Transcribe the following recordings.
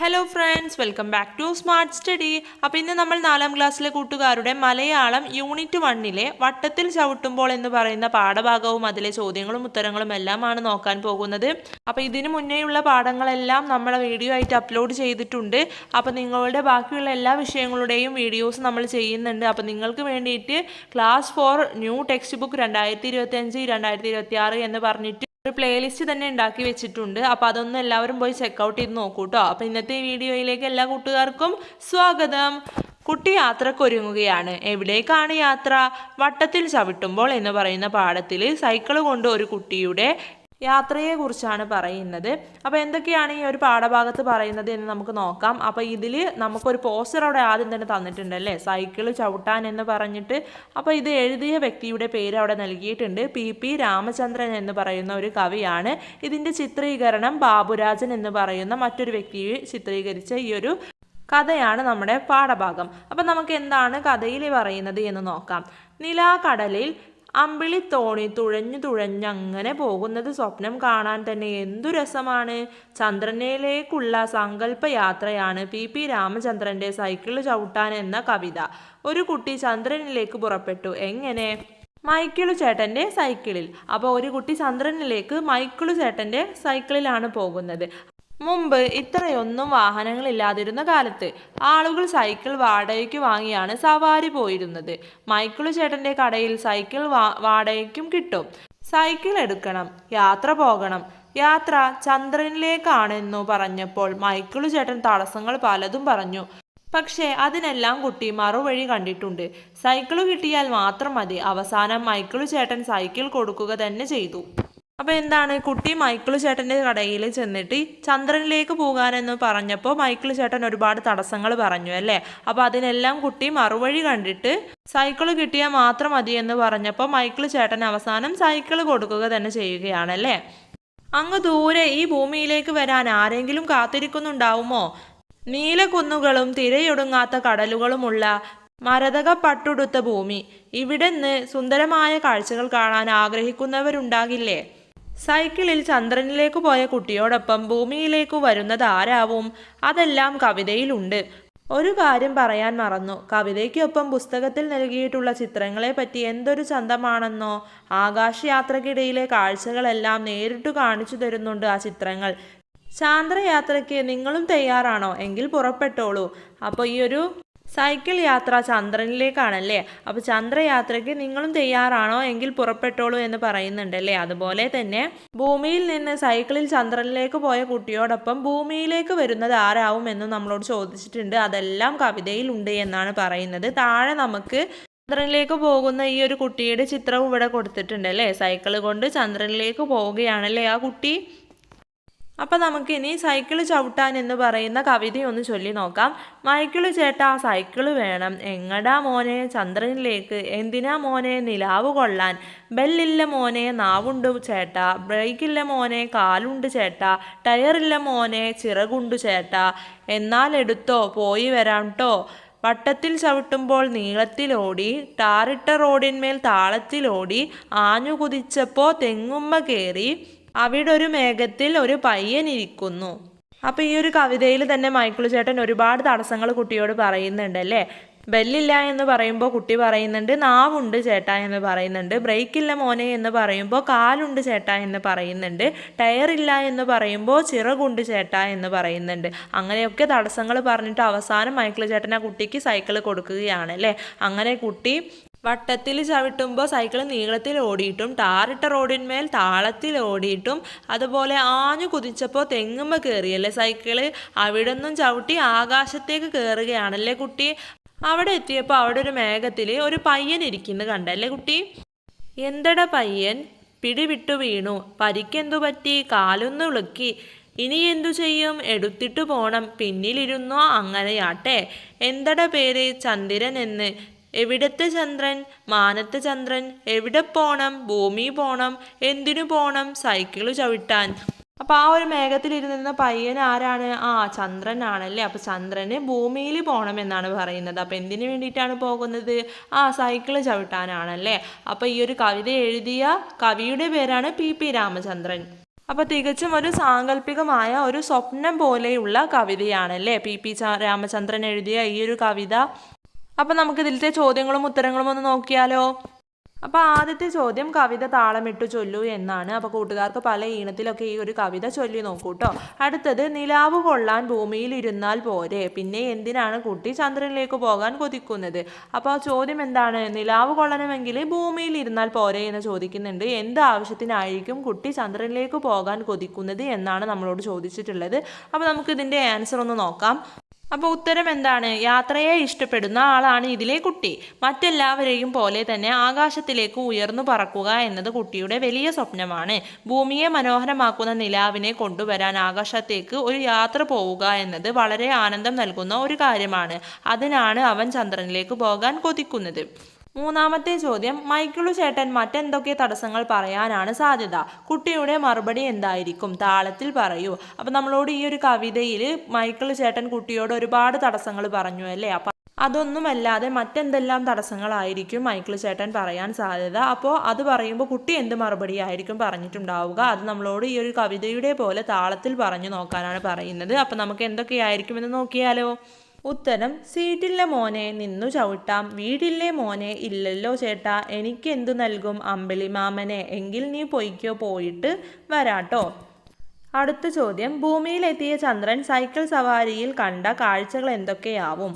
Hello friends welcome back to smart study അപ്പോൾ ഇന്ന് നമ്മൾ നാലാം ക്ലാസ്സിലെ കൂട്ടുകാരുടെ മലയാളം യൂണിറ്റ് വണ്ണിലെ വട്ടത്തിൽ ചവിട്ടുമ്പോൾ എന്ന് പറയുന്ന പാഠഭാഗവും അതിലെ ചോദ്യങ്ങളും ഉത്തരങ്ങളും എല്ലാമാണ് നോക്കാൻ പോകുന്നത്. അപ്പോൾ ഇതിനു മുന്നേയുള്ള പാഠങ്ങളെല്ലാം നമ്മളെ വീഡിയോ ആയിട്ട് അപ്ലോഡ് ചെയ്തിട്ടുണ്ട്. അപ്പോൾ നിങ്ങളുടെ ബാക്കിയുള്ള എല്ലാ വിഷയങ്ങളുടെയും വീഡിയോസ് നമ്മൾ ചെയ്യുന്നുണ്ട്. അപ്പോൾ നിങ്ങൾക്ക് വേണ്ടിയിട്ട് class four new text book രണ്ടായിരത്തി ഇരുപത്തി അഞ്ച് രണ്ടായിരത്തി ഇരുപത്തി ആറ് എന്ന് പറഞ്ഞിട്ട് ഒരു പ്ലേലിസ്റ്റ് തന്നെ ഉണ്ടാക്കി വെച്ചിട്ടുണ്ട്. അപ്പോൾ അതൊന്ന് എല്ലാവരും പോയി ചെക്കൗട്ട് ചെയ്ത് നോക്കൂ കേട്ടോ അപ്പോൾ ഇന്നത്തെ വീഡിയോയിലേക്ക് എല്ലാ കൂട്ടുകാർക്കും സ്വാഗതം. കുട്ടി യാത്രക്കൊരുങ്ങുകയാണ്. എവിടേക്കാണ് യാത്ര? വട്ടത്തിൽ ചവിട്ടുമ്പോൾ എന്ന് പറയുന്ന പാഠത്തിൽ സൈക്കിൾ കൊണ്ട് ഒരു കുട്ടിയുടെ യാത്രയെക്കുറിച്ചാണ് പറയുന്നത്. അപ്പോൾ എന്തൊക്കെയാണ് ഈ ഒരു പാഠഭാഗത്ത് പറയുന്നത് എന്ന് നമുക്ക് നോക്കാം. അപ്പോൾ ഇതിൽ നമുക്കൊരു പോസ്റ്റർ അവിടെ ആദ്യം തന്നെ തന്നിട്ടുണ്ട് അല്ലേ? സൈക്കിൾ ചവിട്ടാൻ എന്ന് പറഞ്ഞിട്ട്. അപ്പോൾ ഇത് എഴുതിയ വ്യക്തിയുടെ പേര് അവിടെ നൽകിയിട്ടുണ്ട്. പി പി രാമചന്ദ്രൻ എന്ന് പറയുന്ന ഒരു കവിയാണ്. ഇതിന്റെ ചിത്രീകരണം ബാബുരാജൻ എന്ന് പറയുന്ന മറ്റൊരു വ്യക്തിയെ ചിത്രീകരിച്ച ഈ ഒരു കഥയാണ് നമ്മുടെ പാഠഭാഗം. അപ്പം നമുക്ക് എന്താണ് കഥയിൽ പറയുന്നത് എന്ന് നോക്കാം. നിലാകടലിൽ അമ്പിളി തോണി തുഴഞ്ഞു തുഴഞ്ഞങ്ങനെ പോകുന്നത് സ്വപ്നം കാണാൻ തന്നെ എന്തു രസമാണ്. ചന്ദ്രനിലേക്കുള്ള സങ്കല്പ യാത്രയാണ് പി. പി. രാമചന്ദ്രന്റെ സൈക്കിൾ ചവിട്ടാൻ എന്ന കവിത. ഒരു കുട്ടി ചന്ദ്രനിലേക്ക് പുറപ്പെട്ടു. എങ്ങനെ? മൈക്കിളു ചേട്ടന്റെ സൈക്കിളിൽ. അപ്പോൾ ഒരു കുട്ടി ചന്ദ്രനിലേക്ക് മൈക്കിളു ചേട്ടന്റെ സൈക്കിളിലാണ് പോകുന്നത്. മുമ്പ് ഇത്രയൊന്നും വാഹനങ്ങളില്ലാതിരുന്ന കാലത്ത് ആളുകൾ സൈക്കിൾ വാടകയ്ക്ക് വാങ്ങിയാണ് സവാരി പോയിരുന്നത്. മൈക്കിൾ ചേട്ടന്റെ കടയിൽ സൈക്കിൾ വാടകയ്ക്കും കിട്ടും. സൈക്കിൾ എടുക്കണം യാത്ര പോകണം. യാത്ര ചന്ദ്രനിലേക്കാണെന്നു പറഞ്ഞപ്പോൾ മൈക്കിൾ ചേട്ടൻ തടസ്സങ്ങൾ പലതും പറഞ്ഞു. പക്ഷേ അതിനെല്ലാം കുട്ടി മറുവഴി കണ്ടിട്ടുണ്ട്. സൈക്കിൾ കിട്ടിയാൽ മാത്രം മതി. അവസാനം മൈക്കിൾ ചേട്ടൻ സൈക്കിൾ കൊടുക്കുക തന്നെ ചെയ്തു. അപ്പോൾ എന്താണ്? കുട്ടി മൈക്കിൾ ചേട്ടന്റെ കടയിൽ ചെന്നിട്ട് ചന്ദ്രനിലേക്ക് പോകാനെന്ന് പറഞ്ഞപ്പോൾ മൈക്കിൾ ചേട്ടൻ ഒരുപാട് തടസ്സങ്ങൾ പറഞ്ഞു അല്ലേ? അപ്പോൾ അതിനെല്ലാം കുട്ടി മറുവഴി കണ്ടിട്ട് സൈക്കിൾ കിട്ടിയാൽ മാത്രം മതി എന്ന് പറഞ്ഞപ്പോൾ മൈക്കിൾ ചേട്ടൻ അവസാനം സൈക്കിൾ കൊടുക്കുക തന്നെ ചെയ്യുകയാണ് ചെയ്യുകയാണല്ലേ അങ്ങ് ദൂരെ ഈ ഭൂമിയിലേക്ക് വരാൻ ആരെങ്കിലും കാത്തിരിക്കുന്നുണ്ടാവുമോ? നീലക്കുന്നുകളും തിരയൊടുങ്ങാത്ത കടലുകളുമുള്ള മരതക പട്ടുടുത്ത ഭൂമി. ഇവിടുന്ന് സുന്ദരമായ കാഴ്ചകൾ കാണാൻ ആഗ്രഹിക്കുന്നവരുണ്ടാകില്ലേ? സൈക്കിളിൽ ചന്ദ്രനിലേക്ക് പോയ കുട്ടിയോടൊപ്പം ഭൂമിയിലേക്ക് വരുന്നത് ആരാവും? അതെല്ലാം കവിതയിലുണ്ട്. ഒരു കാര്യം പറയാൻ മറന്നു. കവിതയ്ക്കൊപ്പം പുസ്തകത്തിൽ നൽകിയിട്ടുള്ള ചിത്രങ്ങളെപ്പറ്റി എന്തൊരു ചന്തമാണെന്നോ ആകാശയാത്രക്കിടയിലെ കാഴ്ചകളെല്ലാം നേരിട്ട് കാണിച്ചു തരുന്നുണ്ട് ആ ചിത്രങ്ങൾ. ചാന്ദ്രയാത്രയ്ക്ക് നിങ്ങളും തയ്യാറാണോ? എങ്കിൽ പുറപ്പെട്ടോളൂ. അപ്പോൾ ഈ ഒരു സൈക്കിൾ യാത്ര ചന്ദ്രനിലേക്കാണല്ലേ? അപ്പോൾ ചന്ദ്രയാത്രയ്ക്ക് നിങ്ങളും തയ്യാറാണോ? എങ്കിൽ പുറപ്പെട്ടോളൂ എന്ന് പറയുന്നുണ്ടല്ലേ അതുപോലെ തന്നെ ഭൂമിയിൽ നിന്ന് സൈക്കിളിൽ ചന്ദ്രനിലേക്ക് പോയ കുട്ടിയോടൊപ്പം ഭൂമിയിലേക്ക് വരുന്നത് ആരാവും എന്ന് നമ്മളോട് ചോദിച്ചിട്ടുണ്ട്. അതെല്ലാം കവിതയിൽ ഉണ്ട് എന്നാണ് പറയുന്നത്. താഴെ നമുക്ക് ചന്ദ്രനിലേക്ക് പോകുന്ന ഈ ഒരു കുട്ടിയുടെ ചിത്രവും ഇവിടെ കൊടുത്തിട്ടുണ്ട് അല്ലേ? സൈക്കിൾ കൊണ്ട് ചന്ദ്രനിലേക്ക് പോവുകയാണല്ലേ ആ കുട്ടി? അപ്പം നമുക്കിനി സൈക്കിൾ ചവിട്ടാൻ എന്ന് പറയുന്ന കവിതയൊന്ന് ചൊല്ലി നോക്കാം. മൈക്കിൾ ചേട്ടാ സൈക്കിൾ വേണം. എങ്ങടാ മോനെ? ചന്ദ്രനിലേക്ക്. എന്തിനാ മോനെ? നിലാവ് കൊള്ളാൻ. ബെല്ലില്ല മോനെ നാവുണ്ട് ചേട്ടാ. ബ്രേക്കില്ല മോനെ കാലുണ്ട് ചേട്ടാ. ടയറില്ല മോനെ ചിറകുണ്ട് ചേട്ടാ. എന്നാൽ എടുത്തോ? പോയി വരാം കേട്ടോ വട്ടത്തിൽ ചവിട്ടുമ്പോൾ നീളത്തിലോടി ടാറിട്ട റോഡിന്മേൽ താളത്തിലോടി ആഞ്ഞു കുതിച്ചപ്പോൾ തെങ്ങുമ്മ കയറി അവിടെ ഒരു മേഘത്തിൽ ഒരു പയ്യൻ ഇരിക്കുന്നു. അപ്പൊ ഈ ഒരു കവിതയിൽ തന്നെ മൈക്കിൾ ചേട്ടൻ ഒരുപാട് തടസ്സങ്ങൾ കുട്ടിയോട് പറയുന്നുണ്ട് അല്ലേ? ബെല്ലില്ല എന്ന് പറയുമ്പോൾ കുട്ടി പറയുന്നുണ്ട് നാവുണ്ട് ചേട്ടാ എന്ന് പറയുന്നുണ്ട് ബ്രേക്കില്ല മോനെ എന്ന് പറയുമ്പോൾ കാലുണ്ട് ചേട്ടാ എന്ന് പറയുന്നുണ്ട് ടയറില്ല എന്ന് പറയുമ്പോൾ ചിറകുണ്ട് ചേട്ടാ എന്ന് പറയുന്നുണ്ട്. അങ്ങനെയൊക്കെ തടസ്സങ്ങൾ പറഞ്ഞിട്ട് അവസാനം മൈക്കിൾ ചേട്ടൻ ആ കുട്ടിക്ക് സൈക്കിൾ കൊടുക്കുകയാണ് അല്ലേ? അങ്ങനെ കുട്ടി വട്ടത്തിൽ ചവിട്ടുമ്പോൾ സൈക്കിൾ നീളത്തിൽ ഓടിയിട്ടും ടാറിട്ട റോഡിന്മേൽ താളത്തിൽ ഓടിയിട്ടും അതുപോലെ ആഞ്ഞു കുതിച്ചപ്പോൾ തെങ്ങുമ്പോൾ കയറിയല്ലേ സൈക്കിൾ? അവിടെ നിന്നും ചവിട്ടി ആകാശത്തേക്ക് കയറുകയാണല്ലേ കുട്ടി? അവിടെ എത്തിയപ്പോൾ അവിടെ ഒരു മേഘത്തിൽ ഒരു പയ്യൻ ഇരിക്കുന്നു കണ്ടല്ലേ കുട്ടി? എന്തട പയ്യൻ? പിടിവിട്ടു വീണു. പരിക്കെന്തു പറ്റി? കാലൊന്നു ഉളുക്കി ഇനി എന്തു ചെയ്യും? എടുത്തിട്ടു പോണം. പിന്നിലിരുന്നോ അങ്ങനെയാട്ടെ. എന്തട പേര്? ചന്ദ്രൻ എന്ന്. എവിടത്തെ ചന്ദ്രൻ? മാനത്തെ ചന്ദ്രൻ. എവിടെ പോണം? ഭൂമി പോണം. എന്തിനു പോണം? സൈക്കിൾ ചവിട്ടാൻ. അപ്പൊ ആ ഒരു മേഘത്തിലിരുന്നിരുന്ന പയ്യൻ ആരാണ്? ആ ചന്ദ്രനാണല്ലേ. അപ്പൊ ചന്ദ്രന് ഭൂമിയിൽ പോകണം എന്നാണ് പറയുന്നത്. അപ്പൊ എന്തിനു വേണ്ടിയിട്ടാണ് പോകുന്നത്? ആ സൈക്കിൾ ചവിട്ടാനാണല്ലേ. അപ്പൊ ഈ ഒരു കവിത എഴുതിയ കവിയുടെ പേരാണ് പി പി രാമചന്ദ്രൻ. അപ്പോൾ തികച്ചും ഒരു സാങ്കല്പികമായ ഒരു സ്വപ്നം പോലെയുള്ള കവിതയാണല്ലേ പി പി രാമചന്ദ്രൻ എഴുതിയ ഈ ഒരു കവിത. അപ്പോൾ നമുക്ക് ഇതിലത്തെ ചോദ്യങ്ങളും ഉത്തരങ്ങളും ഒന്ന് നോക്കിയാലോ? അപ്പോൾ ആദ്യത്തെ ചോദ്യം കവിത താളമിട്ടു ചൊല്ലു എന്നാണ്. അപ്പോൾ കൂട്ടുകാർക്ക് പല ഈണത്തിലൊക്കെ ഈ ഒരു കവിത ചൊല്ലി നോക്കൂ കേട്ടോ അടുത്തത് നിലാവ് കൊള്ളാൻ ഭൂമിയിൽ ഇരുന്നാൽ പോരെ. പിന്നെ എന്തിനാണ് കുട്ടി ചന്ദ്രനിലേക്ക് പോകാൻ കൊതിക്കുന്നത്? അപ്പോൾ ചോദ്യം എന്താണ്? നിലാവ് കൊള്ളണമെങ്കിൽ ഭൂമിയിൽ ഇരുന്നാൽ പോരെ എന്ന് ചോദിക്കുന്നുണ്ട്. എന്ത് ആവശ്യത്തിനായിരിക്കും കുട്ടി ചന്ദ്രനിലേക്ക് പോകാൻ കൊതിക്കുന്നത് എന്നാണ് നമ്മളോട് ചോദിച്ചിട്ടുള്ളത്. അപ്പോൾ നമുക്ക് ഇതിന്റെ ആൻസർ ഒന്ന് നോക്കാം. അപ്പോൾ ഉത്തരം എന്താണ്? യാത്രയെ ഇഷ്ടപ്പെടുന്ന ആളാണ് ഇതിലെ കുട്ടി. മറ്റെല്ലാവരെയും പോലെ തന്നെ ആകാശത്തിലേക്ക് ഉയർന്നു പറക്കുക എന്നത് കുട്ടിയുടെ വലിയ സ്വപ്നമാണ്. ഭൂമിയെ മനോഹരമാക്കുന്ന നിലാവിനെ കൊണ്ടുവരാൻ ആകാശത്തേക്ക് ഒരു യാത്ര പോവുക എന്നത് വളരെ ആനന്ദം നൽകുന്ന ഒരു കാര്യമാണ്. അതിനാണ് അവൻ ചന്ദ്രനിലേക്ക് പോകാൻ കൊതിക്കുന്നത്. മൂന്നാമത്തെ ചോദ്യം മൈക്കിളു ചേട്ടൻ മറ്റെന്തൊക്കെ തടസ്സങ്ങൾ പറയാനാണ് സാധ്യത? കുട്ടിയുടെ മറുപടി എന്തായിരിക്കും? താളത്തിൽ പറയൂ. അപ്പം നമ്മളോട് ഈ ഒരു കവിതയിൽ മൈക്കിൾ ചേട്ടൻ കുട്ടിയോട് ഒരുപാട് തടസ്സങ്ങൾ പറഞ്ഞു അല്ലേ? അപ്പം അതൊന്നുമല്ലാതെ മറ്റെന്തെല്ലാം തടസ്സങ്ങളായിരിക്കും മൈക്കിൾ ചേട്ടൻ പറയാൻ സാധ്യത? അപ്പോൾ അത് പറയുമ്പോൾ കുട്ടി എന്ത് മറുപടി ആയിരിക്കും പറഞ്ഞിട്ടുണ്ടാവുക? അത് നമ്മളോട് ഈ ഒരു കവിതയുടെ പോലെ താളത്തിൽ പറഞ്ഞു നോക്കാനാണ് പറയുന്നത്. അപ്പം നമുക്ക് എന്തൊക്കെയായിരിക്കുമെന്ന് നോക്കിയാലോ? ഉത്തരം സീറ്റില്ല മോനെ നിന്നു ചവിട്ടാം. വീടില്ലേ മോനെ ഇല്ലല്ലോ ചേട്ടാ. എനിക്ക് എന്തു നൽകും അമ്പിളിമാമനെ എങ്കിൽ നീ പൊയ്ക്കോ പോയിട്ട് വരാട്ടോ. അടുത്ത ചോദ്യം ഭൂമിയിലെത്തിയ ചന്ദ്രൻ സൈക്കിൾ സവാരിയിൽ കണ്ട കാഴ്ചകൾ എന്തൊക്കെയാവും?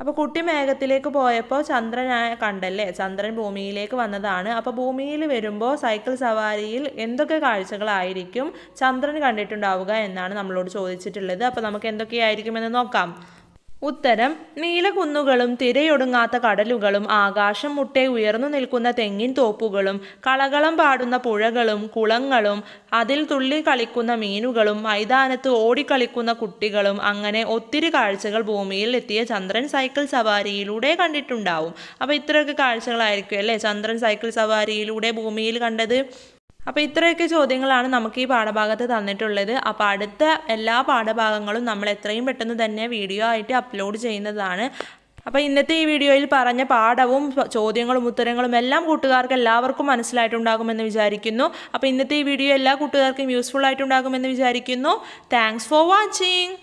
അപ്പോൾ കുട്ടി മേഘത്തിലേക്ക് പോയപ്പോൾ ചന്ദ്രനായ കണ്ടല്ലേ? ചന്ദ്രൻ ഭൂമിയിലേക്ക് വന്നതാണ്. അപ്പോൾ ഭൂമിയിൽ വരുമ്പോൾ സൈക്കിൾ സവാരിയിൽ എന്തൊക്കെ കാഴ്ചകളായിരിക്കും ചന്ദ്രൻ കണ്ടിട്ടുണ്ടാവുക എന്നാണ് നമ്മളോട് ചോദിച്ചിട്ടുള്ളത്. അപ്പോൾ നമുക്ക് എന്തൊക്കെയായിരിക്കുമെന്ന് നോക്കാം. ഉത്തരം നീലകുന്നുകളും തിരയൊടുങ്ങാത്ത കടലുകളും ആകാശം മുട്ടെ ഉയർന്നു നിൽക്കുന്ന തെങ്ങിൻ തോപ്പുകളും കളകളം പാടുന്ന പുഴകളും കുളങ്ങളും അതിൽ തുള്ളി കളിക്കുന്ന മീനുകളും മൈതാനത്ത് ഓടിക്കളിക്കുന്ന കുട്ടികളും അങ്ങനെ ഒത്തിരി കാഴ്ചകൾ ഭൂമിയിൽ എത്തിയ ചന്ദ്രൻ സൈക്കിൾ സവാരിയിലൂടെ കണ്ടിട്ടുണ്ടാവും. അപ്പോൾ ഇത്രയൊക്കെ കാഴ്ചകളായിരിക്കും അല്ലേ? ചന്ദ്രൻ സൈക്കിൾ സവാരിയിലൂടെ ഭൂമിയിൽ കണ്ടത്. അപ്പോൾ ഇത്രയൊക്കെ ചോദ്യങ്ങളാണ് നമുക്ക് ഈ പാഠഭാഗത്ത് തന്നിട്ടുള്ളത്. അപ്പോൾ അടുത്ത എല്ലാ പാഠഭാഗങ്ങളും നമ്മൾ എത്രയും പെട്ടെന്ന് തന്നെ വീഡിയോ ആയിട്ട് അപ്ലോഡ് ചെയ്യുന്നതാണ്. അപ്പോൾ ഇന്നത്തെ ഈ വീഡിയോയിൽ പറഞ്ഞ പാഠവും ചോദ്യങ്ങളും ഉത്തരങ്ങളും എല്ലാം കൂട്ടുകാർക്ക് എല്ലാവർക്കും മനസ്സിലായിട്ടുണ്ടാകുമെന്ന് വിചാരിക്കുന്നു. അപ്പോൾ ഇന്നത്തെ ഈ വീഡിയോ എല്ലാ കൂട്ടുകാർക്കും യൂസ്ഫുൾ ആയിട്ടുണ്ടാകുമെന്ന് വിചാരിക്കുന്നു. Thanks for watching